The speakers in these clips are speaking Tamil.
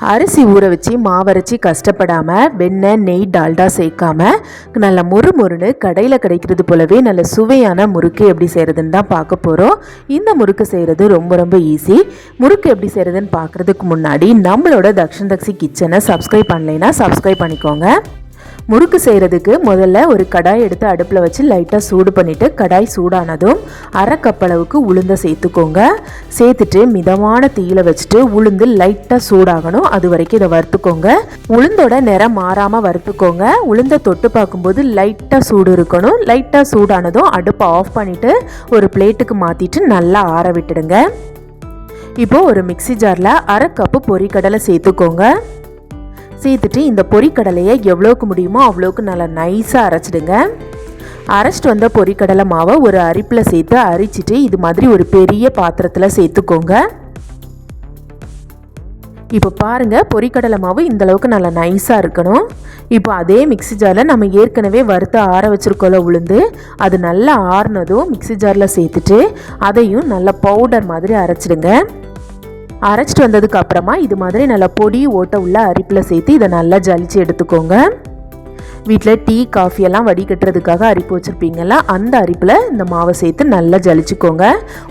அரிசி ஊற வச்சு மாவரைச்சி கஷ்டப்படாமல் வெண்ணெய் நெய் டால்டா சேர்க்காம நல்ல முறு முறுன்னு கடையில் கிடைக்கிறது போலவே நல்ல சுவையான முறுக்கு எப்படி செய்கிறதுன்னு தான் பார்க்க போகிறோம் இந்த முறுக்கு செய்கிறது ரொம்ப ரொம்ப ஈஸி முறுக்கு எப்படி செய்கிறதுன்னு பார்க்குறதுக்கு முன்னாடி நம்மளோட தக்ஷன் தக்ஷி கிச்சனை சப்ஸ்கிரைப் பண்ணலைன்னா சப்ஸ்கிரைப் பண்ணிக்கோங்க. முறுக்கு செய்கிறதுக்கு முதல்ல ஒரு கடாய் எடுத்து அடுப்பில் வச்சு லைட்டாக சூடு பண்ணிவிட்டு கடாய் சூடானதும் அரை கப்பளவுக்கு அளவுக்கு சேர்த்துக்கோங்க. சேர்த்துட்டு மிதமான தீயில வச்சுட்டு உளுந்து லைட்டாக சூடாகணும். அது வரைக்கும் இதை வறுத்துக்கோங்க. உளுந்தோட நிறம் மாறாமல் வறுத்துக்கோங்க. உளுந்தை தொட்டு பார்க்கும்போது லைட்டாக சூடு இருக்கணும். லைட்டாக சூடானதும் அடுப்பை ஆஃப் பண்ணிவிட்டு ஒரு பிளேட்டுக்கு மாற்றிட்டு நல்லா ஆற விட்டுடுங்க. இப்போது ஒரு மிக்சி ஜாரில் அரை கப்பு பொரிக்கடலை சேர்த்துக்கோங்க. சேர்த்துட்டு இந்த பொரிக்கடலையை எவ்வளோக்கு முடியுமோ அவ்வளோக்கு நல்லா நைஸாக அரைச்சிடுங்க. அரைச்சிட்டு வந்த பொரிக்கடலை மாவை ஒரு அரிப்பில் சேர்த்து அரிச்சிட்டு இது மாதிரி ஒரு பெரிய பாத்திரத்தில் சேர்த்துக்கோங்க. இப்போ பாருங்கள் பொரிக்கடலை மாவு இந்த அளவுக்கு நல்லா நைஸாக இருக்கணும். இப்போ அதே மிக்சி ஜாரில் நம்ம ஏற்கனவே வறுத்து ஆற வச்சுருக்கோல உளுந்து அது நல்லா ஆறுனதும் மிக்சி ஜாரில் சேர்த்துட்டு அதையும் நல்லா பவுடர் மாதிரி அரைச்சிடுங்க. அரைச்சிட்டு வந்ததுக்கு அப்புறமா இது மாதிரி நல்லா பொடி ஓட்ட உள்ள அரிப்பில் சேர்த்து இதை நல்லா ஜலிச்சு எடுத்துக்கோங்க. வீட்டில் டீ காஃபி எல்லாம் வடிகட்டுறதுக்காக அரிப்பு வச்சுருப்பீங்கல்ல அந்த அரிப்பில் இந்த மாவை சேர்த்து நல்லா ஜலிச்சுக்கோங்க.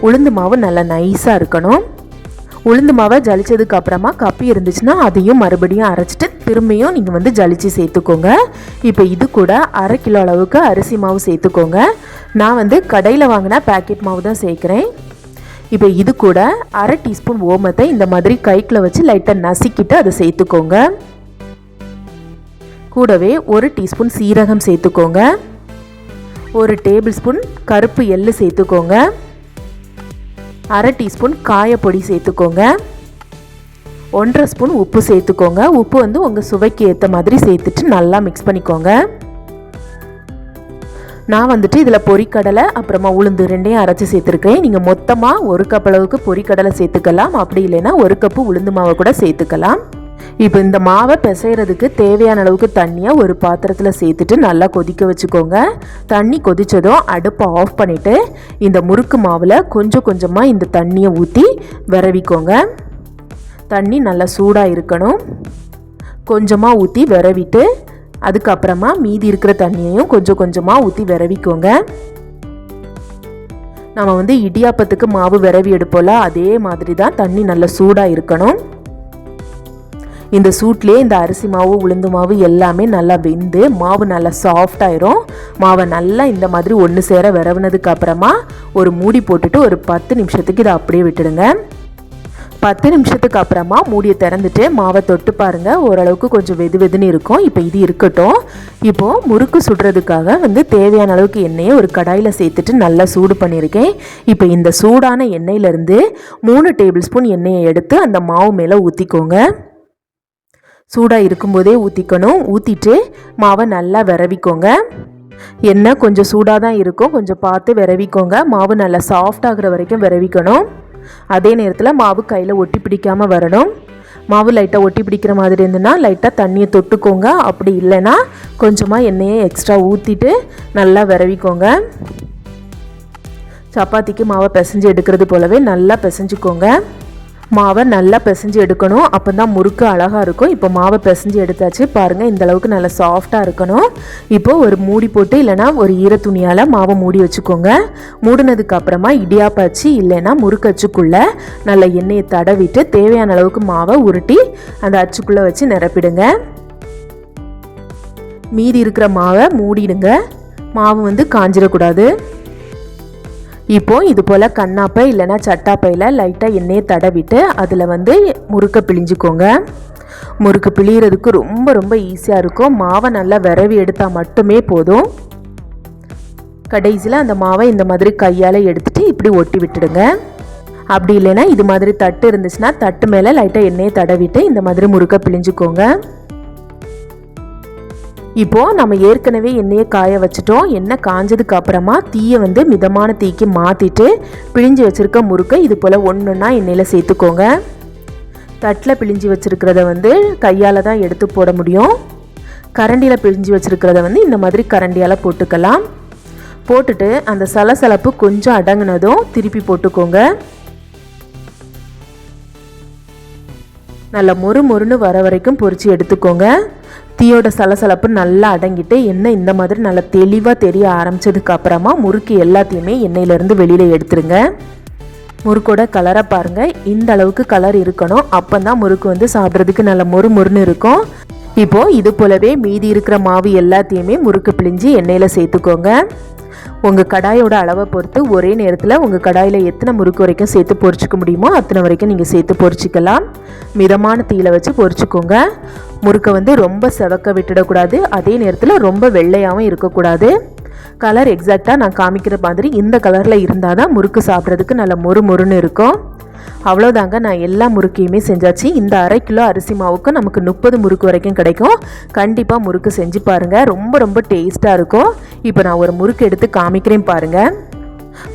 உளுந்து மாவு நல்லா நைஸாக இருக்கணும். உளுந்து மாவை ஜலிச்சதுக்கு அப்புறமா கப்பி இருந்துச்சுன்னா அதையும் மறுபடியும் அரைச்சிட்டு திரும்பியும் நீங்கள் வந்து ஜலிச்சு சேர்த்துக்கோங்க. இப்போ இது கூட அரை கிலோ அளவுக்கு அரிசி மாவு சேர்த்துக்கோங்க. நான் வந்து கடையில் வாங்கின பேக்கெட் மாவு தான் சேர்க்குறேன். இப்போ இது கூட அரை டீஸ்பூன் ஓமத்தை இந்த மாதிரி கைக்கில் வச்சு லைட்டாக நசுக்கிட்டு அதை சேர்த்துக்கோங்க. கூடவே ஒரு டீஸ்பூன் சீரகம் சேர்த்துக்கோங்க. ஒரு டேபிள் ஸ்பூன் கருப்பு எள்ளு சேர்த்துக்கோங்க. அரை டீஸ்பூன் காயப்பொடி சேர்த்துக்கோங்க. ஒன்றரை ஸ்பூன் உப்பு சேர்த்துக்கோங்க. உப்பு வந்து உங்கள் சுவைக்கு ஏற்ற மாதிரி சேர்த்துட்டு நல்லா மிக்ஸ் பண்ணிக்கோங்க. நான் வந்துட்டு இதில் பொரிக்கடலை அப்புறமா உளுந்து ரெண்டையும் அரைச்சி சேர்த்துருக்கேன். நீங்கள் மொத்தமாக ஒரு கப் அளவுக்கு பொரிக்கடலை சேர்த்துக்கலாம். அப்படி இல்லைன்னா ஒரு கப்பு உளுந்து மாவை கூட சேர்த்துக்கலாம். இப்போ இந்த மாவை பிசைகிறதுக்கு தேவையான அளவுக்கு தண்ணியை ஒரு பாத்திரத்தில் சேர்த்துட்டு நல்லா கொதிக்க வச்சுக்கோங்க. தண்ணி கொதித்ததும் அடுப்பை ஆஃப் பண்ணிவிட்டு இந்த முறுக்கு மாவில் கொஞ்சம் கொஞ்சமாக இந்த தண்ணியை ஊற்றி விரவிக்கோங்க. தண்ணி நல்லா சூடாக இருக்கணும். கொஞ்சமாக ஊற்றி விரவிட்டு அதுக்கப்புறமா மீதி இருக்கிற தண்ணியையும் கொஞ்சம் கொஞ்சமாக ஊற்றி விரவிக்கோங்க. நம்ம வந்து இடியாப்பத்துக்கு மாவு விரவி எடுப்போல அதே மாதிரி தான் தண்ணி நல்லா சூடாக இருக்கணும். இந்த சூட்லேயே இந்த அரிசி மாவு உளுந்து மாவு எல்லாமே நல்லா வெந்து மாவு நல்லா சாஃப்டாயிரும் மாவை நல்லா இந்த மாதிரி ஒன்று சேர விரவுனதுக்கு அப்புறமா ஒரு மூடி போட்டுட்டு ஒரு பத்து நிமிஷத்துக்கு இதை அப்படியே விட்டுடுங்க. பத்து நிமிஷத்துக்கு அப்புறமா மூடியை திறந்துட்டு மாவை தொட்டு பாருங்கள் ஓரளவுக்கு கொஞ்சம் வெது வெதுன்னு இருக்கும். இப்போ இது இருக்கட்டும். இப்போது முறுக்கு சுடுறதுக்காக வந்து தேவையான அளவுக்கு எண்ணெயை ஒரு கடாயில் சேர்த்துட்டு நல்லா சூடு பண்ணியிருக்கேன். இப்போ இந்த சூடான எண்ணெயிலேருந்து மூணு டேபிள் ஸ்பூன் எண்ணெயை எடுத்து அந்த மாவு மேலே ஊற்றிக்கோங்க சூடாக இருக்கும்போதே ஊற்றிக்கணும் ஊற்றிட்டு மாவை நல்லா விரவிக்கோங்க. எண்ணெய் கொஞ்சம் சூடாக தான் இருக்கும். கொஞ்சம் பார்த்து விரவிக்கோங்க. மாவு நல்லா சாஃப்ட் ஆகிற வரைக்கும் விரவிக்கணும். அதே நேரத்தில் மாவு கையில் ஒட்டி பிடிக்காமல் வரணும். மாவு லைட்டாக ஒட்டி பிடிக்கிற மாதிரி இருந்துன்னா லைட்டாக தண்ணியை தொட்டுக்கோங்க. அப்படி இல்லைன்னா கொஞ்சமாக எண்ணெயை எக்ஸ்ட்ரா ஊற்றிட்டு நல்லா விரவிக்கோங்க. சப்பாத்திக்கு மாவை பிசைஞ்சு எடுக்கிறது போலவே நல்லா பிசைஞ்சுக்கோங்க. மாவை நல்லா பிசைஞ்சு எடுக்கணும். அப்போ தான் முறுக்கு அழகாக இருக்கும். இப்போ மாவை பிசைஞ்சு எடுத்தாச்சு. பாருங்கள் இந்த அளவுக்கு நல்லா சாஃப்டாக இருக்கணும். இப்போது ஒரு மூடி போட்டு இல்லைனா ஒரு ஈர துணியால் மாவை மூடி வச்சுக்கோங்க. மூடினதுக்கு அப்புறமா இடியாப்பாச்சு இல்லைன்னா முறுக்கு அச்சுக்குள்ளே நல்லா எண்ணெயை தடவிட்டு தேவையான அளவுக்கு மாவை உருட்டி அந்த அச்சுக்குள்ளே வச்சு நிரப்பிடுங்க. மீதி இருக்கிற மாவை மூடிடுங்க. மாவு வந்து காஞ்சிடக்கூடாது இப்போ இது போல் கண்ணாப்பை இல்லைன்னா சட்டாப்பையில் லைட்டாக எண்ணெயை தடவிட்டு அதில் வந்து முறுக்க பிழிஞ்சுக்கோங்க. முறுக்கு பிழியறதுக்கு ரொம்ப ரொம்ப ஈஸியாக இருக்கும். மாவை நல்லா விரவி எடுத்தால் மட்டுமே போதும். கடைசியில் அந்த மாவை இந்த மாதிரி கையால் எடுத்துகிட்டு இப்படி ஒட்டி விட்டுடுங்க. அப்படி இல்லைன்னா இது மாதிரி தட்டு இருந்துச்சுன்னா தட்டு மேலே லைட்டாக எண்ணெயை தடவிட்டு இந்த மாதிரி முறுக்க பிழிஞ்சுக்கோங்க. இப்போது நம்ம ஏற்கனவே எண்ணெயை காய வச்சுட்டோம். எண்ணெய் காஞ்சதுக்கு அப்புறமா தீயை வந்து மிதமான தீக்கு மாற்றிட்டு பிழிஞ்சு வச்சுருக்க முறுக்கை இது போல் ஒன்றுன்னா எண்ணெயில் சேர்த்துக்கோங்க. தட்டில் பிழிஞ்சு வச்சுருக்கிறத வந்து கையால் தான் எடுத்து போட முடியும். கரண்டியில் பிழிஞ்சு வச்சுருக்கிறத வந்து இந்த மாதிரி கரண்டியால் போட்டுக்கலாம். போட்டுட்டு அந்த சலசலப்பு கொஞ்சம் அடங்கினதும் திருப்பி போட்டுக்கோங்க. நல்லா மொறு மொறுன்னு வர வரைக்கும் பொறிச்சு எடுத்துக்கோங்க. தீயோட சலசலப்பு நல்லா அடங்கிட்டு எண்ணெய் இந்த மாதிரி நல்லா தெளிவாக தெரிய ஆரம்பித்ததுக்கு அப்புறமா முறுக்கு எல்லாத்தையுமே எண்ணெயிலேருந்து வெளியில் எடுத்துருங்க. முறுக்கோட கலரை பாருங்கள் இந்த அளவுக்கு கலர் இருக்கணும். அப்போ தான் முறுக்கு வந்து சாப்பிட்றதுக்கு நல்ல மொறு மொறுன்னு இருக்கும். இப்போது இது போலவே மீதி இருக்கிற மாவு எல்லாத்தையுமே முறுக்கு பிழிஞ்சு எண்ணெயில் சேர்த்துக்கோங்க. உங்கள் கடாயோட அளவை பொறுத்து ஒரே நேரத்தில் உங்கள் கடாயில் எத்தனை முறுக்கு வரைக்கும் சேர்த்து பொரிச்சிக்க முடியுமோ அத்தனை வரைக்கும் நீங்கள் சேர்த்து பொரிச்சிக்கலாம். மிதமான தீயில வச்சு பொறிச்சிக்கோங்க முறுக்கை வந்து ரொம்ப செவக்க விட்டுடக்கூடாது. அதே நேரத்தில் ரொம்ப வெள்ளையாகவும் இருக்கக்கூடாது. கலர் எக்ஸாக்டாக நான் காமிக்கிற மாதிரி இந்த கலரில் இருந்தால் தான் முறுக்கு சாப்பிட்றதுக்கு நல்ல மொறு மொறுன்னு இருக்கும். அவ்வளோதாங்க நான் எல்லா முறுக்கையுமே செஞ்சாச்சு. இந்த அரை கிலோ அரிசி மாவுக்கு நமக்கு முப்பது முறுக்கு வரைக்கும் கிடைக்கும். கண்டிப்பாக முறுக்கு செஞ்சு பாருங்கள் ரொம்ப ரொம்ப டேஸ்ட்டாக இருக்கும். இப்போ நான் ஒரு முறுக்கு எடுத்து காமிக்கிறேன் பாருங்கள்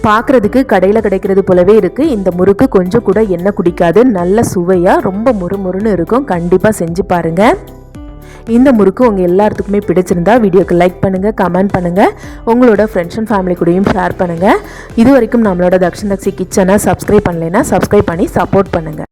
பார்க்குறதுக்கு கடையில் கிடைக்கிறது போலவே இருக்குது இந்த முறுக்கு கொஞ்சம் கூட எண்ணெய் குடிக்காது. நல்ல சுவையாக ரொம்ப முறுமுறுன்னு இருக்கும். கண்டிப்பாக செஞ்சு பாருங்கள் இந்த முறுக்கு உங்கள் எல்லாத்துக்குமே பிடிச்சிருந்தா வீடியோக்கு லைக் பண்ணுங்கள் கமெண்ட் பண்ணுங்கள் உங்களோட ஃப்ரெண்ட்ஸ் அண்ட் ஃபேமிலி கூடயும் ஷேர் பண்ணுங்கள் இது வரைக்கும் நம்மளோட தக்ஷன் தக்ஷி கிச்சனை சப்ஸ்கிரைப் பண்ணலைன்னா சப்ஸ்கிரைப் பண்ணி சப்போர்ட் பண்ணுங்கள்